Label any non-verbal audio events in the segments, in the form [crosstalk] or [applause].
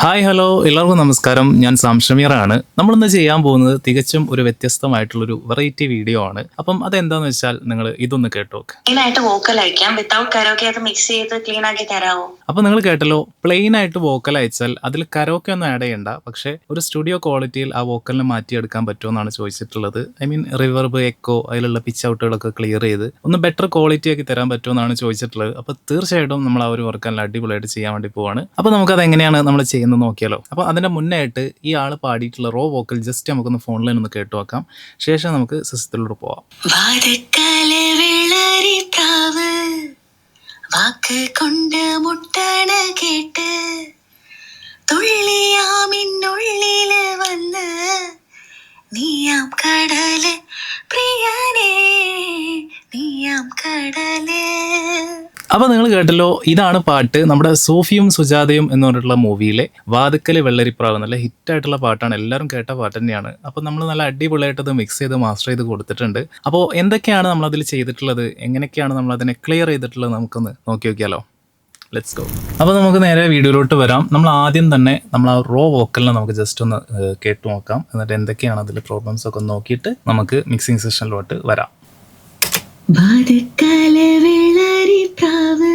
Hi hello എല്ലാവർക്കും നമസ്കാരം. ഞാൻ സാം നമ്മൾ നമ്മളിന്ന് ചെയ്യാൻ പോകുന്നത് തികച്ചും ഒരു വ്യത്യസ്തമായിട്ടുള്ളൊരു വെറൈറ്റി വീഡിയോ ആണ്. അപ്പം അതെന്താന്ന് വെച്ചാൽ നിങ്ങൾ ഇതൊന്ന് കേട്ടോ പ്ലെയിൻ ആയിട്ട് വോക്കൽ അയക്കാം. വിത്തൗട്ട് കരോക്കെ അത് മിക്സ് ചെയ്ത് ക്ലീൻ ആക്കി തരാമോ അപ്പം നിങ്ങൾ കേട്ടല്ലോ പ്ലെയിൻ ആയിട്ട് വോക്കൽ അയച്ചാൽ അതിൽ കരോക്കെ ഒന്നും ആഡ് ചെയ്യണ്ട. പക്ഷേ ഒരു സ്റ്റുഡിയോ ക്വാളിറ്റിയിൽ ആ വോക്കലിനെ മാറ്റിയെടുക്കാൻ പറ്റുമെന്നാണ് ചോദിച്ചിട്ടുള്ളത്. ഐ മീൻ റിവർബ് എക്കോ അതിലുള്ള പിച്ച് ഔട്ടുകളൊക്കെ ക്ലിയർ ചെയ്ത് ഒന്ന് ബെറ്റർ ക്വാളിറ്റി ആക്കി തരാൻ പറ്റുമെന്നാണ് ചോദിച്ചിട്ടുള്ളത്. അപ്പോൾ തീർച്ചയായിട്ടും നമ്മൾ ആ ഒരു വർക്ക് നല്ല അടിപൊളിയായിട്ട് ചെയ്യാൻ വേണ്ടി പോവാണ്. അപ്പോൾ നമുക്കത് എങ്ങനെയാണ് നമ്മൾ ചെയ്യുന്നത് നോക്കിയാലോ? അപ്പോൾ അതിന്റെ മുന്നേ ആയിട്ട് ഈ ആൾ പാടിയിട്ടുള്ള റോ വോക്കൽ ജസ്റ്റ് നമുക്കൊന്ന് ഫോണിൽ ഒന്ന് കേട്ടു വെക്കാം ശേഷം നമുക്ക് സിസ്റ്റത്തിലൂടെ പോവാം. വാക്ക് കേട്ട്. നീയാം പ്രിയനേ നീയാം കടൽ. അപ്പോൾ നിങ്ങൾ കേട്ടല്ലോ ഇതാണ് പാട്ട് നമ്മുടെ സോഫിയും സുജാതയും എന്ന് പറഞ്ഞിട്ടുള്ള മൂവിയിലെ വാതുക്കൽ വെള്ളരിപ്രാവ് നല്ല ഹിറ്റായിട്ടുള്ള പാട്ടാണ്. എല്ലാവരും കേട്ട പാട്ട് തന്നെയാണ്. അപ്പോൾ നമ്മൾ നല്ല അടിപൊളിയായിട്ട് അത് മിക്സ് ചെയ്ത് മാസ്റ്റർ ചെയ്ത് കൊടുത്തിട്ടുണ്ട്. അപ്പോൾ എന്തൊക്കെയാണ് നമ്മൾ അതിൽ ചെയ്തിട്ടുള്ളത്? എങ്ങനെയൊക്കെയാണ് നമ്മൾ അതിനെ ക്ലിയർ ചെയ്തിട്ടുള്ളത് നമുക്കൊന്ന് നോക്കി നോക്കിയാലോ? ലെറ്റ്സ് ഗോ അപ്പോൾ നമുക്ക് നേരെ വീഡിയോയിലോട്ട് വരാം. നമ്മൾ ആദ്യം തന്നെ നമ്മൾ ആ റോ വോക്കലിനെ നമുക്ക് ജസ്റ്റ് ഒന്ന് കേട്ടു നോക്കാം. എന്നിട്ട് എന്തൊക്കെയാണ് അതിൽ പ്രോബ്ലംസ് ഒക്കെ നോക്കിയിട്ട് നമുക്ക് മിക്സിംഗ് സെഷനിലോട്ട് വരാം. വാതുക്കല വിളറി പ്രാവ്.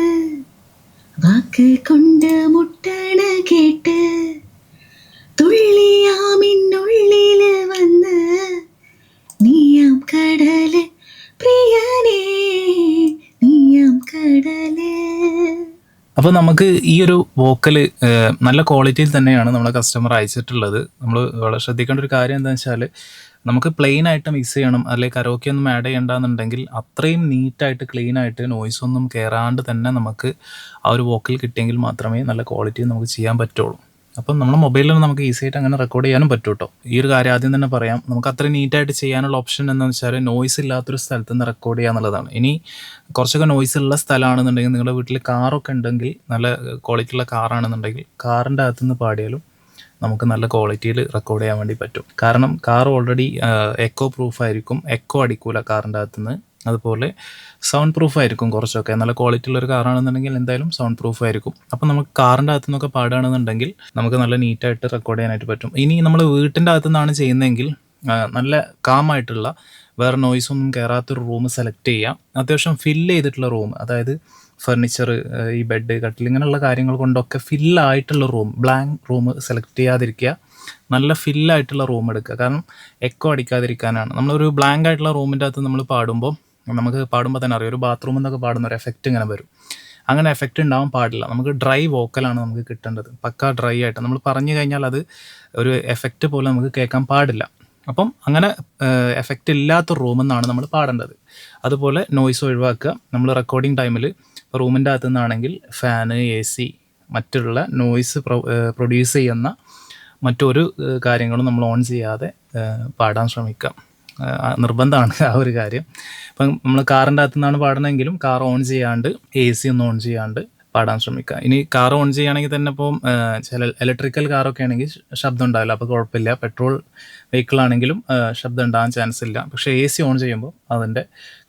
വാക്ക് കൊണ്ട് മുട്ടണ കേട്ട് തുള്ളിയാമിന്നുള്ളിൽ വന്ന് നീയാം കടൽ പ്രിയനേ നീയാം കടൽ. അപ്പോൾ നമുക്ക് ഈ ഒരു വോക്കൽ നല്ല ക്വാളിറ്റിയിൽ തന്നെയാണ് നമ്മളെ കസ്റ്റമർ അയച്ചിട്ടുള്ളത്. നമ്മൾ വളരെ ശ്രദ്ധിക്കേണ്ട ഒരു കാര്യം എന്താണെന്ന് വെച്ചാൽ നമുക്ക് പ്ലെയിൻ ആയിട്ട് മിക്സ് ചെയ്യണം അല്ലെങ്കിൽ കരോക്കെ ഒന്നും ആഡ് ചെയ്യണ്ടെന്നുണ്ടെങ്കിൽ അത്രയും നീറ്റായിട്ട് ക്ലീൻ ആയിട്ട് നോയ്സ് ഒന്നും കയറാണ്ട് തന്നെ നമുക്ക് ആ ഒരു വോക്കൽ കിട്ടിയെങ്കിൽ മാത്രമേ നല്ല ക്വാളിറ്റി നമുക്ക് ചെയ്യാൻ പറ്റുള്ളൂ. അപ്പം നമ്മുടെ മൊബൈലിൽ നമുക്ക് ഈസി ആയിട്ട് അങ്ങനെ റെക്കോർഡ് ചെയ്യാനും പറ്റും കേട്ടോ ഈ ഒരു കാര്യം ആദ്യം തന്നെ പറയാം. നമുക്ക് അത്ര നീറ്റായിട്ട് ചെയ്യാനുള്ള ഓപ്ഷൻ എന്ന് വെച്ചാൽ നോയ്സ് ഇല്ലാത്തൊരു സ്ഥലത്ത് നിന്ന് റെക്കോർഡ് ചെയ്യുക എന്നുള്ളതാണ്. ഇനി കുറച്ചൊക്കെ നോയ്സ് ഉള്ള സ്ഥലമാണെന്നുണ്ടെങ്കിൽ നിങ്ങളുടെ വീട്ടിൽ കാറൊക്കെ ഉണ്ടെങ്കിൽ നല്ല ക്വാളിറ്റി ഉള്ള കാറാണെന്നുണ്ടെങ്കിൽ കാറിന്റെ അകത്തുനിന്ന് പാടിയാലും നമുക്ക് നല്ല ക്വാളിറ്റിയിൽ റെക്കോർഡ് ചെയ്യാൻ വേണ്ടി പറ്റും. കാരണം കാർ ഓൾറെഡി എക്കോ പ്രൂഫ് ആയിരിക്കും. എക്കോ അടിക്കൂല കാറിന്റെ അകത്തുനിന്ന്. അതുപോലെ സൗണ്ട് പ്രൂഫ് ആയിരിക്കും കുറച്ചൊക്കെ. നല്ല ക്വാളിറ്റി ഉള്ള ഒരു കാറാണെന്നുണ്ടെങ്കിൽ എന്തായാലും സൗണ്ട് പ്രൂഫ് ആയിരിക്കും. അപ്പം നമുക്ക് കാറിന്റെ അകത്തു നിന്നൊക്കെ പാടുകയാണെന്നുണ്ടെങ്കിൽ നമുക്ക് നല്ല നീറ്റായിട്ട് റെക്കോർഡ് ചെയ്യാനായിട്ട് പറ്റും. ഇനി നമ്മൾ വീട്ടിന്റെ അകത്തു നിന്നാണ് ചെയ്യുന്നതെങ്കിൽ നല്ല കാമായിട്ടുള്ള വേറെ നോയ്സ് ഒന്നും കയറാത്തൊരു റൂം സെലക്ട് ചെയ്യാം അത്യാവശ്യം ഫില്ല് ചെയ്തിട്ടുള്ള റൂം അതായത് ഫർണിച്ചർ ഈ ബെഡ് കട്ടിൽ ഇങ്ങനെയുള്ള കാര്യങ്ങൾ കൊണ്ടൊക്കെ ഫില്ലായിട്ടുള്ള റൂം ബ്ലാങ്ക് റൂം സെലക്ട് ചെയ്യാതിരിക്കുക. നല്ല ഫില്ലായിട്ടുള്ള റൂം എടുക്കുക. കാരണം എക്കോ അടിക്കാതിരിക്കാനാണ്. നമ്മളൊരു ബ്ലാങ്ക് ആയിട്ടുള്ള റൂമിന്റെ അകത്ത് നമ്മൾ പാടുമ്പോൾ നമുക്ക് പാടുമ്പോൾ തന്നെ അറിയാം. ഒരു ബാത്റൂം എന്നൊക്കെ പാടുന്ന ഒരു എഫക്റ്റ് ഇങ്ങനെ വരും. അങ്ങനെ എഫക്റ്റ് ഉണ്ടാവാൻ പാടില്ല. നമുക്ക് ഡ്രൈ വോക്കലാണ് നമുക്ക് കിട്ടേണ്ടത്. പക്ക ഡ്രൈ ആയിട്ട്. നമ്മൾ പറഞ്ഞു കഴിഞ്ഞാൽ അത് ഒരു എഫക്റ്റ് പോലെ നമുക്ക് കേൾക്കാൻ പാടില്ല. അപ്പം അങ്ങനെ എഫക്റ്റ് ഇല്ലാത്ത റൂമെന്നാണ് നമ്മൾ പാടേണ്ടത്. അതുപോലെ നോയ്സ് ഒഴിവാക്കുക. നമ്മൾ റെക്കോർഡിംഗ് ടൈമിൽ റൂമിന്റെ അകത്തു നിന്നാണെങ്കിൽ ഫാന് എ സി മറ്റുള്ള നോയ്സ് പ്രൊഡ്യൂസ് ചെയ്യുന്ന മറ്റൊരു കാര്യങ്ങളും നമ്മൾ ഓൺ ചെയ്യാതെ പാടാൻ ശ്രമിക്കാം. നിർബന്ധമാണ് ആ ഒരു കാര്യം. ഇപ്പം നമ്മൾ കാറിന്റെ അകത്തു നിന്നാണ് പാടണമെങ്കിലും കാർ ഓൺ ചെയ്യാണ്ട് എ സി ഒന്നും ഓൺ ചെയ്യാണ്ട് പാടാൻ ശ്രമിക്കുക ഇനി കാർ ഓൺ ചെയ്യുകയാണെങ്കിൽ തന്നെ ഇപ്പം ചില ഇലക്ട്രിക്കൽ കാറൊക്കെ ആണെങ്കിൽ ശബ്ദം ഉണ്ടാവില്ല. അപ്പോൾ കുഴപ്പമില്ല. പെട്രോൾ വെഹിക്കിൾ ആണെങ്കിലും ശബ്ദം ഉണ്ടാകാൻ ചാൻസ് ഇല്ല. പക്ഷേ എ സി ഓൺ ചെയ്യുമ്പോൾ അതിന്റെ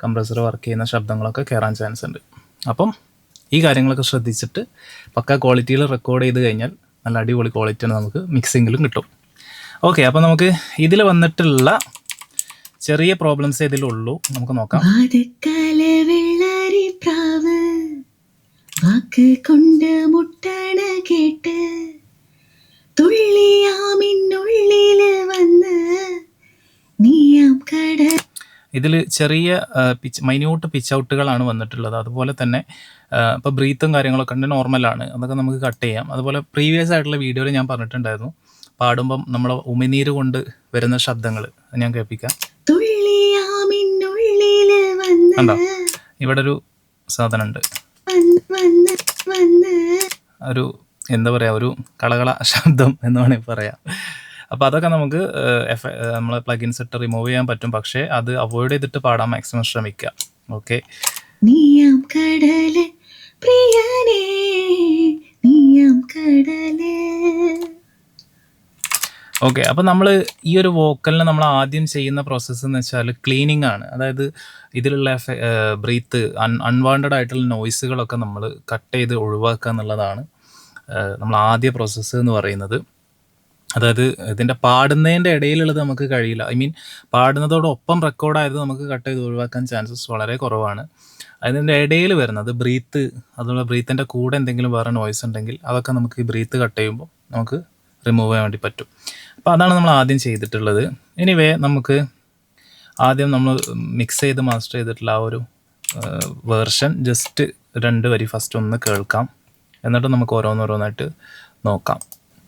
കംപ്രസർ വർക്ക് ചെയ്യുന്ന ശബ്ദങ്ങളൊക്കെ കയറാൻ ചാൻസ് ഉണ്ട്. അപ്പം ഈ കാര്യങ്ങളൊക്കെ ശ്രദ്ധിച്ചിട്ട് പക്ക ക്വാളിറ്റിയിൽ റെക്കോർഡ് ചെയ്ത് കഴിഞ്ഞാൽ നല്ല അടിപൊളി ക്വാളിറ്റിയാണ് നമുക്ക് മിക്സിങ്ങിലും കിട്ടും. ഓക്കെ അപ്പോൾ നമുക്ക് ഇതിൽ വന്നിട്ടുള്ള ചെറിയ പ്രോബ്ലംസ് ഇതിലുള്ളൂ നമുക്ക് നോക്കാം. കൊണ്ട് മുട്ടണ കേട്ട് തുള്ളിയാമിന്നുള്ളിൽ വന്ന് നീയാം കട ഇതിൽ ചെറിയ പിച്ച് മൈന്യൂട്ട് പിച്ച് ഔട്ടുകളാണ് വന്നിട്ടുള്ളത്. അതുപോലെ തന്നെ ഇപ്പോൾ ബ്രീത്തും കാര്യങ്ങളൊക്കെ ഉണ്ട് നോർമലാണ് അതൊക്കെ നമുക്ക് കട്ട് ചെയ്യാം. അതുപോലെ പ്രീവിയസ് ആയിട്ടുള്ള വീഡിയോയിൽ ഞാൻ പറഞ്ഞിട്ടുണ്ടായിരുന്നു. പാടുമ്പം നമ്മൾ ഉമിനീര് കൊണ്ട് വരുന്ന ശബ്ദങ്ങൾ ഞാൻ കേൾപ്പിക്കാം. കണ്ടോ? ഇവിടെ ഒരു സാധനമുണ്ട് ഒരു എന്താ പറയുക ഒരു കളകള ശബ്ദം എന്ന് വേണമെങ്കിൽ പറയാം. അപ്പോൾ അതൊക്കെ നമുക്ക് എഫ് പ്ലഗിൻ പ്ലഗിൻസ് ഇട്ട് റിമൂവ് ചെയ്യാൻ പറ്റും. പക്ഷേ അത് അവോയ്ഡ് ചെയ്തിട്ട് പാടാൻ മാക്സിമം ശ്രമിക്കുക. ഓക്കെ നീയാം കടൽ പ്രിയനേ. നീയാം കടൽ. ഓക്കെ അപ്പോൾ നമ്മൾ ഈ ഒരു വോക്കലിന് നമ്മൾ ആദ്യം ചെയ്യുന്ന പ്രോസസ്സ് എന്ന് വെച്ചാൽ ക്ലീനിങ് ആണ്. അതായത് ഇതിലുള്ള ബ്രീത്ത് അൺ അൺവാണ്ടഡ് ആയിട്ടുള്ള നോയ്സുകളൊക്കെ നമ്മൾ കട്ട് ചെയ്ത് ഒഴിവാക്കുക എന്നുള്ളതാണ് നമ്മൾ ആദ്യ പ്രോസസ്സ് എന്ന് പറയുന്നത്. അതായത് ഇതിന്റെ പാടുന്നതിന്റെ ഇടയിലുള്ളത് നമുക്ക് കഴിയില്ല. ഐ മീൻ പാടുന്നതോടൊപ്പം റെക്കോർഡായത് നമുക്ക് കട്ട് ചെയ്ത് ഒഴിവാക്കാൻ ചാൻസസ് വളരെ കുറവാണ്. അതിന്റെ ഇടയിൽ വരുന്നത് ബ്രീത്ത് അതുപോലെ ബ്രീത്തിന്റെ കൂടെ എന്തെങ്കിലും വേറെ നോയ്സ് ഉണ്ടെങ്കിൽ അതൊക്കെ നമുക്ക് ഈ ബ്രീത്ത് കട്ട് ചെയ്യുമ്പോൾ നമുക്ക് റിമൂവ് ചെയ്യാൻ വേണ്ടി പറ്റും. അപ്പോൾ അതാണ് നമ്മൾ ആദ്യം ചെയ്തിട്ടുള്ളത്. എനിവേ നമുക്ക് ആദ്യം നമ്മൾ മിക്സ് ചെയ്ത് മാസ്റ്റർ ചെയ്തിട്ടുള്ള ആ ഒരു വേർഷൻ ജസ്റ്റ് രണ്ട് വരി ഫസ്റ്റ് ഒന്ന് കേൾക്കാം. എന്നിട്ട് നമുക്ക് ഓരോന്നോരോന്നായിട്ട് നോക്കാം.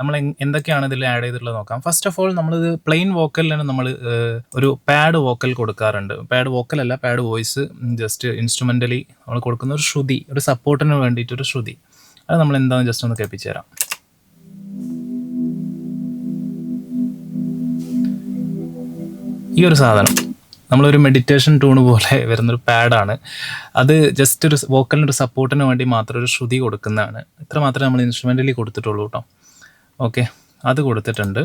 നമ്മൾ എന്തൊക്കെയാണ് ഇതിൽ ആഡ് ചെയ്തിട്ടുള്ളത് നോക്കാം. ഫസ്റ്റ് ഓഫ് ഓൾ നമ്മളിത് പ്ലെയിൻ വോക്കലിന് നമ്മൾ ഒരു പാഡ് വോക്കൽ കൊടുക്കാറുണ്ട്. പാഡ് വോക്കൽ അല്ല പാഡ് വോയിസ് ജസ്റ്റ് ഇൻസ്ട്രുമെന്റലി നമ്മൾ കൊടുക്കുന്ന ഒരു ശ്രുതി ഒരു സപ്പോർട്ടിന് വേണ്ടിയിട്ടൊരു ശ്രുതി. അത് നമ്മൾ എന്താണെന്ന് ജസ്റ്റ് ഒന്ന് കേൾപ്പിച്ചു തരാം. ഈ ഒരു സാധനം നമ്മളൊരു മെഡിറ്റേഷൻ ട്യൂണ് പോലെ [laughs] വരുന്നൊരു പാഡാണ് അത് ജസ്റ്റ് ഒരു വോക്കലിന് ഒരു സപ്പോർട്ടിന് വേണ്ടി മാത്രം ഒരു ശ്രുതി കൊടുക്കുന്നതാണ്. ഇത്ര മാത്രമേ നമ്മൾ ഇൻസ്ട്രുമെന്റലി കൊടുത്തിട്ടുള്ളൂ കേട്ടോ ഓക്കെ. അത് കൊടുത്തിട്ടുണ്ട്.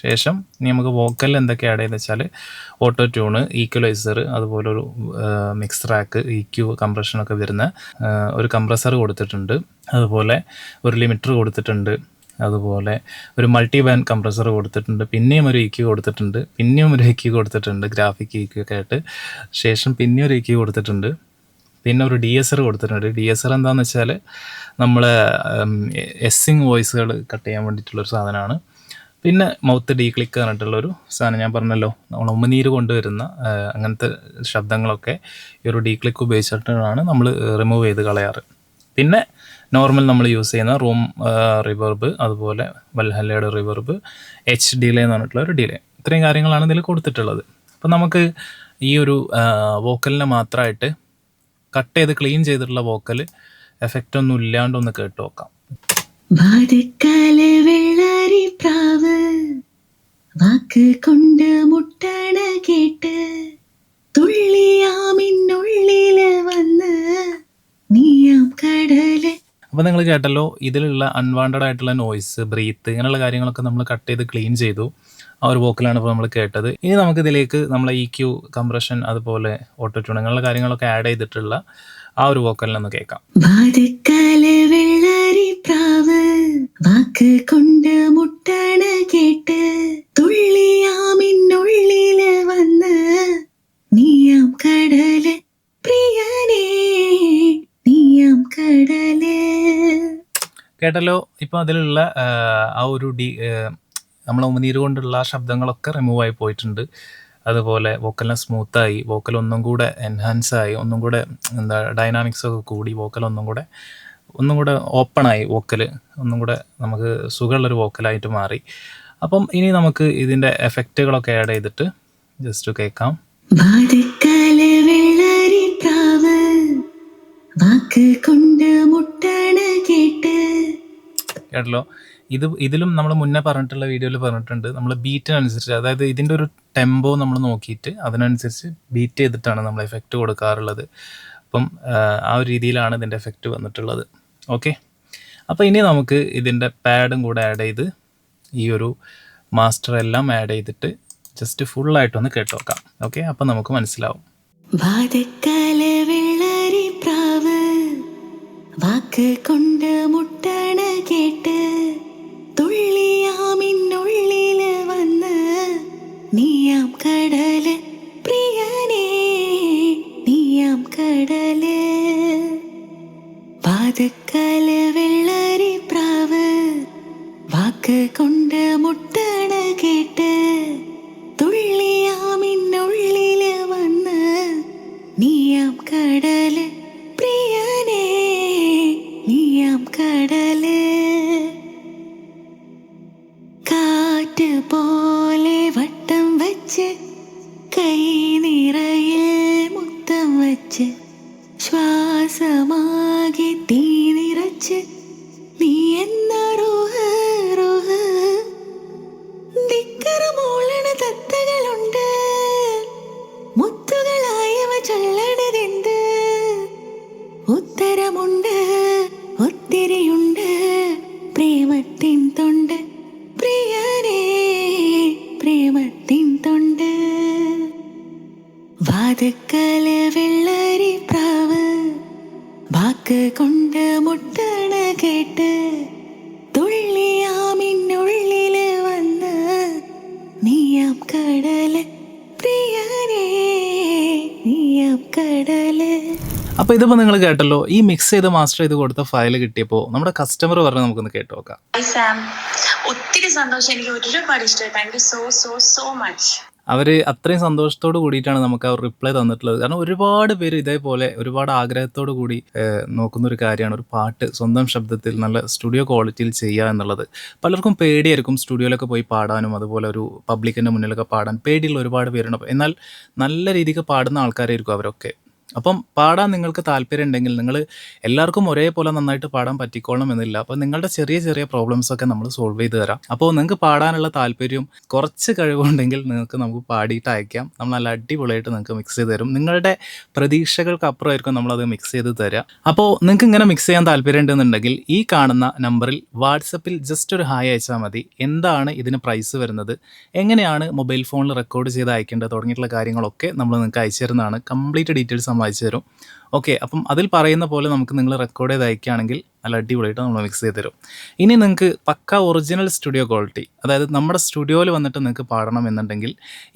ശേഷം ഇനി നമുക്ക് വോക്കലിൽ എന്തൊക്കെ ആഡ് ചെയ്തെന്ന് വെച്ചാൽ ഓട്ടോ ട്യൂണ് ഈക്വലൈസർ അതുപോലെ ഒരു മിക്സ് ട്രാക്ക് ഇ ക്യു കംപ്രഷനൊക്കെ വരുന്ന ഒരു കംപ്രസർ കൊടുത്തിട്ടുണ്ട്. അതുപോലെ ഒരു ലിമിറ്റർ കൊടുത്തിട്ടുണ്ട്. അതുപോലെ ഒരു മൾട്ടി ബാൻഡ് കംപ്രസർ കൊടുത്തിട്ടുണ്ട്. പിന്നെയും ഒരു ഇക്യു കൊടുത്തിട്ടുണ്ട്. പിന്നെയും ഒരു ഇക്യു കൊടുത്തിട്ടുണ്ട്. ഗ്രാഫിക് ഇക്യു ഒക്കെ ആയിട്ട്. ശേഷം പിന്നെയും ഒരു ഇക്യു കൊടുത്തിട്ടുണ്ട്. പിന്നെ ഒരു ഡി എസ് ആർ കൊടുത്തിട്ടുണ്ട്. ഡി എസ് ആർ എന്താണെന്ന് വെച്ചാൽ നമ്മൾ എസ്സിങ് വോയിസുകൾ കട്ട് ചെയ്യാൻ വേണ്ടിയിട്ടുള്ളൊരു സാധനമാണ്. പിന്നെ മൗത്ത് ഡീ ക്ലിക്ക് പറഞ്ഞിട്ടുള്ളൊരു സാധനം ഞാൻ പറഞ്ഞല്ലോ. നമ്മൾ ഉമ്മനീര് കൊണ്ടുവരുന്ന അങ്ങനത്തെ ശബ്ദങ്ങളൊക്കെ ഈ ഒരു ഡീ ക്ലിക്ക് ഉപയോഗിച്ചിട്ടാണ് നമ്മൾ റിമൂവ് ചെയ്ത് കളയാറ്. പിന്നെ നോർമൽ നമ്മൾ യൂസ് ചെയ്യുന്ന റൂം റിവർബ് അതുപോലെ വൽഹല്ലയുടെ റിവർബ് എച്ച് ഡിലേ എന്ന് പറഞ്ഞിട്ടുള്ള ഒരു ഡിലേ ഇത്രയും കാര്യങ്ങളാണ് ഇതിൽ കൊടുത്തിട്ടുള്ളത്. അപ്പം നമുക്ക് ഈ ഒരു വോക്കലിനെ മാത്രമായിട്ട് കട്ട് ചെയ്ത് ക്ലീൻ ചെയ്തിട്ടുള്ള വോക്കൽ എഫക്റ്റ് ഒന്നും ഇല്ലാണ്ട് ഒന്ന് കേട്ട് നോക്കാം. വാക്ക് കൊണ്ട് മുട്ടണ കേട്ട് തുള്ളിയാമിന്നുള്ളിൽ വന്ന് നീയാം കടൽ. അപ്പോൾ നിങ്ങൾ കേട്ടല്ലോ ഇതിലുള്ള അൺവാണ്ടഡ് ആയിട്ടുള്ള നോയ്സ് ബ്രീത്ത് ഇങ്ങനെയുള്ള കാര്യങ്ങളൊക്കെ നമ്മൾ കട്ട് ചെയ്ത് ക്ലീൻ ചെയ്തു. ആ ഒരു വോക്കലാണ് ഇപ്പോൾ നമ്മൾ കേട്ടത്. ഇനി നമുക്ക് ഇതിലേക്ക് നമ്മളെ ഇ ക്യു കംപ്രഷൻ അതുപോലെ ഓട്ടോ ട്യൂൺ അങ്ങനെയുള്ള കാര്യങ്ങളൊക്കെ ആഡ് ചെയ്തിട്ടുള്ള ആ ഒരു കേൾക്കാം. വാതിൽക്കല വെള്ളരി പ്രാവ് വാക്ക് കൊണ്ട് മുട്ടണ കേട്ട് തുള്ളിയാമിന്നുള്ളിൽ വന്ന് നീയാം കടൽ പ്രിയനേ നീയാം കടൽ. കേട്ടല്ലോ? ഇപ്പൊ അതിലുള്ള ആ ഒരു ഡി നമ്മളെ ഉമിനീര് കൊണ്ടുള്ള ശബ്ദങ്ങളൊക്കെ റിമൂവ് ആയി പോയിട്ടുണ്ട്. അതുപോലെ വോക്കലിനെ സ്മൂത്തായി വോക്കൽ ഒന്നും കൂടെ എൻഹാൻസ് ആയി ഒന്നും കൂടെ എന്താ ഡൈനാമിക്സ് ഒക്കെ കൂടി വോക്കൽ ഒന്നും കൂടെ ഒന്നും കൂടെ ഓപ്പണായി വോക്കൽ ഒന്നും കൂടെ നമുക്ക് സുഖമുള്ളൊരു വോക്കലായിട്ട് മാറി. അപ്പം ഇനി നമുക്ക് ഇതിന്റെ എഫക്റ്റുകളൊക്കെ ആഡ് ചെയ്തിട്ട് ജസ്റ്റ് കേൾക്കാം. വാക്ക് കൊണ്ട് മുട്ടണ കേട്ട് കേട്ടല്ലോ. ഇത് ഇതിലും നമ്മൾ മുന്നേ പറഞ്ഞിട്ടുള്ള വീഡിയോയിൽ പറഞ്ഞിട്ടുണ്ട്. നമ്മൾ ബീറ്റിനനുസരിച്ച് അതായത് ഇതിന്റെ ഒരു ടെമ്പോ നമ്മൾ നോക്കിയിട്ട് അതിനനുസരിച്ച് ബീറ്റ് ചെയ്തിട്ടാണ് നമ്മൾ എഫക്റ്റ് കൊടുക്കാറുള്ളത്. അപ്പം ആ, ഒരു രീതിയിലാണ് ഇതിന്റെ എഫക്റ്റ് വന്നിട്ടുള്ളത്. ഓക്കെ അപ്പോൾ ഇനി നമുക്ക് ഇതിന്റെ പാഡും കൂടെ ആഡ് ചെയ്ത് ഈ ഒരു മാസ്റ്റർ എല്ലാം ആഡ് ചെയ്തിട്ട് ജസ്റ്റ് ഫുള്ളായിട്ടൊന്ന് കേട്ട് നോക്കാം. ഓക്കെ അപ്പം നമുക്ക് മനസ്സിലാവും. വാക്ക് കൊണ്ട് മുട്ടണ ദിവസമാകെ തീ നിറച്ച് നീ എന്ന രോഹ രോഹ ദിക്കറമോളണ തത്തകളുണ്ട്. മുത്തുകളായവ ചൊല്ലണതെന്ത്? ഉത്തരമുണ്ട് ഒത്തിരിയുണ്ട്. പ്രേമത്തിൻ തൊണ്ട് പ്രിയരേ പ്രേമത്തിൻ തൊണ്ട്. വാതുക്കല വെള്ളരി പ്രാവ് വാക്ക് കൊണ്ട് മുട്ടണ കേട്ട് തുള്ളിയാമിന്നുള്ളിൽ വന്ന് നീയാം കടൽ പ്രിയനേ നീയാം കടൽ. അപ്പോൾ ഇതിപ്പോൾ നിങ്ങൾ കേട്ടല്ലോ ഈ മിക്സ് ചെയ്ത് മാസ്റ്റർ ചെയ്ത് കൊടുത്ത ഫയൽ കിട്ടിയപ്പോൾ നമ്മുടെ കസ്റ്റമർ പറഞ്ഞ നമുക്കൊന്ന് കേട്ട് നോക്കാം. ഒത്തിരി സന്തോഷം. എനിക്ക് ഒരുപാട് ഇഷ്ടമായി. Thank you so so so much അവർ അത്രയും സന്തോഷത്തോട് കൂടിയിട്ടാണ് നമുക്ക് ആ റിപ്ലൈ തന്നിട്ടുള്ളത്. കാരണം ഒരുപാട് പേര് ഇതേപോലെ ഒരുപാട് ആഗ്രഹത്തോടു കൂടി നോക്കുന്ന ഒരു കാര്യമാണ്. ഒരു പാട്ട് സ്വന്തം ശബ്ദത്തിൽ നല്ല സ്റ്റുഡിയോ ക്വാളിറ്റിയിൽ ചെയ്യുക എന്നുള്ളത്. പലർക്കും പേടിയായിരിക്കും സ്റ്റുഡിയോയിലൊക്കെ പോയി പാടാനും അതുപോലെ ഒരു പബ്ലിക്കിന്റെ മുന്നിലൊക്കെ പാടാൻ. പേടിയുള്ള ഒരുപാട് പേരുണ്ട്. എന്നാൽ നല്ല രീതിക്ക് പാടുന്ന ആൾക്കാരായിരിക്കും അവരൊക്കെ. അപ്പം പാടാൻ നിങ്ങൾക്ക് താല്പര്യം ഉണ്ടെങ്കിൽ നിങ്ങൾ എല്ലാവർക്കും ഒരേപോലെ നന്നായിട്ട് പാടാൻ പറ്റിക്കോളണം എന്നില്ല. അപ്പോൾ നിങ്ങളുടെ ചെറിയ ചെറിയ പ്രോബ്ലംസ് ഒക്കെ നമ്മൾ സോൾവ് ചെയ്ത് തരാം. അപ്പോൾ നിങ്ങൾക്ക് പാടാനുള്ള താല്പര്യം കുറച്ച് കഴിവുണ്ടെങ്കിൽ നിങ്ങൾക്ക് നമുക്ക് പാടിയിട്ട് അയക്കാം. നമ്മൾ നല്ല അടിപൊളിയായിട്ട് നിങ്ങൾക്ക് മിക്സ് ചെയ്ത് തരും. നിങ്ങളുടെ പ്രതീക്ഷകൾക്ക് അപ്പുറമായിരിക്കും നമ്മളത് മിക്സ് ചെയ്ത് തരാം. അപ്പോൾ നിങ്ങൾക്ക് ഇങ്ങനെ മിക്സ് ചെയ്യാൻ താല്പര്യം ഉണ്ടെന്നുണ്ടെങ്കിൽ ഈ കാണുന്ന നമ്പറിൽ വാട്സപ്പിൽ ജസ്റ്റ് ഒരു ഹായ് അയച്ചാൽ മതി. എന്താണ് ഇതിന് പ്രൈസ് വരുന്നത്? എങ്ങനെയാണ് മൊബൈൽ ഫോണിൽ റെക്കോർഡ് ചെയ്ത് അയക്കേണ്ടത്? തുടങ്ങിയിട്ടുള്ള കാര്യങ്ങളൊക്കെ നമ്മൾ നിങ്ങൾക്ക് അയച്ചു തരുന്നതാണ്. കംപ്ലീറ്റ് ഡീറ്റെയിൽസ് നമ്മൾ അയച്ചു തരും. ഓക്കെ അപ്പം അതിൽ പറയുന്ന പോലെ നമുക്ക് നിങ്ങൾ റെക്കോർഡ് ചെയ്ത് അയക്കുകയാണെങ്കിൽ നല്ല അടിപൊളിയായിട്ട് നമ്മൾ മിക്സ് ചെയ്ത് തരും. ഇനി നിങ്ങൾക്ക് പക്ക ഒറിജിനൽ സ്റ്റുഡിയോ ക്വാളിറ്റി അതായത് നമ്മുടെ സ്റ്റുഡിയോയിൽ വന്നിട്ട് നിങ്ങൾക്ക് പാടണം എന്നുണ്ടെങ്കിൽ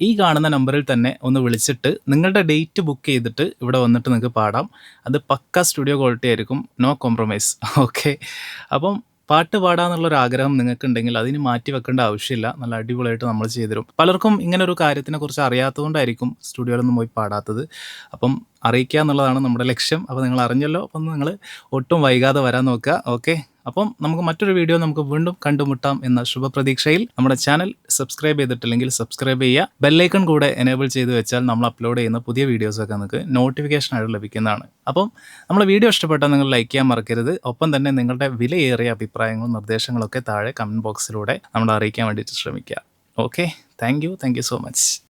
ഈ കാണുന്ന നമ്പറിൽ തന്നെ ഒന്ന് വിളിച്ചിട്ട് നിങ്ങളുടെ ഡേറ്റ് ബുക്ക് ചെയ്തിട്ട് ഇവിടെ വന്നിട്ട് നിങ്ങൾക്ക് പാടാം. അത് പക്ക സ്റ്റുഡിയോ ക്വാളിറ്റി ആയിരിക്കും നോ കോംപ്രമൈസ് ഓക്കെ അപ്പം പാട്ട് പാടാന്നുള്ളൊരു ആഗ്രഹം നിങ്ങൾക്ക് ഉണ്ടെങ്കിൽ അതിന് മാറ്റി വെക്കേണ്ട ആവശ്യമില്ല. നല്ല അടിപൊളിയായിട്ട് നമ്മൾ ചെയ്തുതരും. പലർക്കും ഇങ്ങനെ ഒരു കാര്യത്തിനെ കുറിച്ച് അറിയാത്തതുകൊണ്ടായിരിക്കും സ്റ്റുഡിയോയിലൊന്നും പോയി പാടാത്തത്. അപ്പം അറിയിക്കുക എന്നുള്ളതാണ് നമ്മുടെ ലക്ഷ്യം. അപ്പോൾ നിങ്ങൾ അറിഞ്ഞല്ലോ അപ്പം നിങ്ങൾ ഒട്ടും വൈകാതെ വരാൻ നോക്കുക. ഓക്കെ? അപ്പം നമുക്ക് മറ്റൊരു വീഡിയോ നമുക്ക് വീണ്ടും കണ്ടുമുട്ടാം എന്ന ശുഭപ്രതീക്ഷയിൽ. നമ്മുടെ ചാനൽ സബ്സ്ക്രൈബ് ചെയ്തിട്ടില്ലെങ്കിൽ സബ്സ്ക്രൈബ് ചെയ്യുക. ബെല്ലൈക്കൺ കൂടെ എനേബിൾ ചെയ്ത് വെച്ചാൽ നമ്മൾ അപ്ലോഡ് ചെയ്യുന്ന പുതിയ വീഡിയോസൊക്കെ നിങ്ങൾക്ക് നോട്ടിഫിക്കേഷൻ ആയിട്ട് ലഭിക്കുന്നതാണ്. അപ്പം നമ്മുടെ വീഡിയോ ഇഷ്ടപ്പെട്ടാൽ നിങ്ങൾ ലൈക്ക് ചെയ്യാൻ മറക്കരുത്. ഒപ്പം തന്നെ നിങ്ങളുടെ വിലയേറിയ അഭിപ്രായങ്ങളും നിർദ്ദേശങ്ങളൊക്കെ താഴെ കമന്റ് ബോക്സിലൂടെ നമ്മൾ അറിയിക്കാൻ വേണ്ടിയിട്ട് ശ്രമിക്കുക. Okay. Thank you. Thank you so much.